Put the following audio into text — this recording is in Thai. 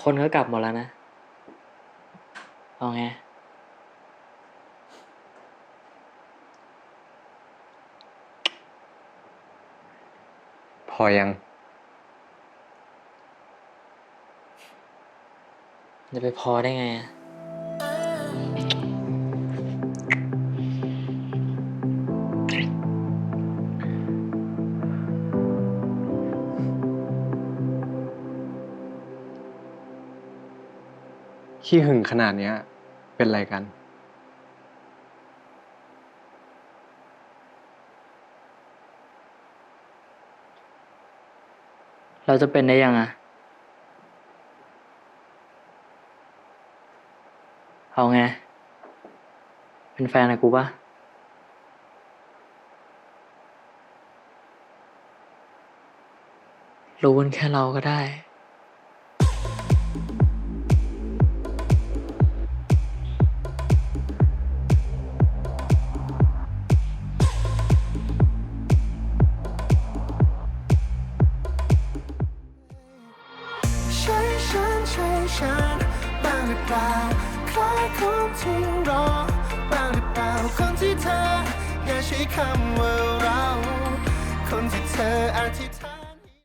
คนก็กลับหมดแล้วนะ เอาไง พอยัง จะไปพอได้ไงอะ ขี้หึงขนาดเนี้ย เป็นไรกัน เราจะเป็นได้ยังอะเอาไง เป็นแฟนกับกูปะรู้กันแค่เราก็ได้ ฉันบ้างหรือเปล่าคล้ายคนที่รอบ้างหรือเปล่าคนที่เธอ อย่าใช้คำว่าเรา คนที่เธออาจที่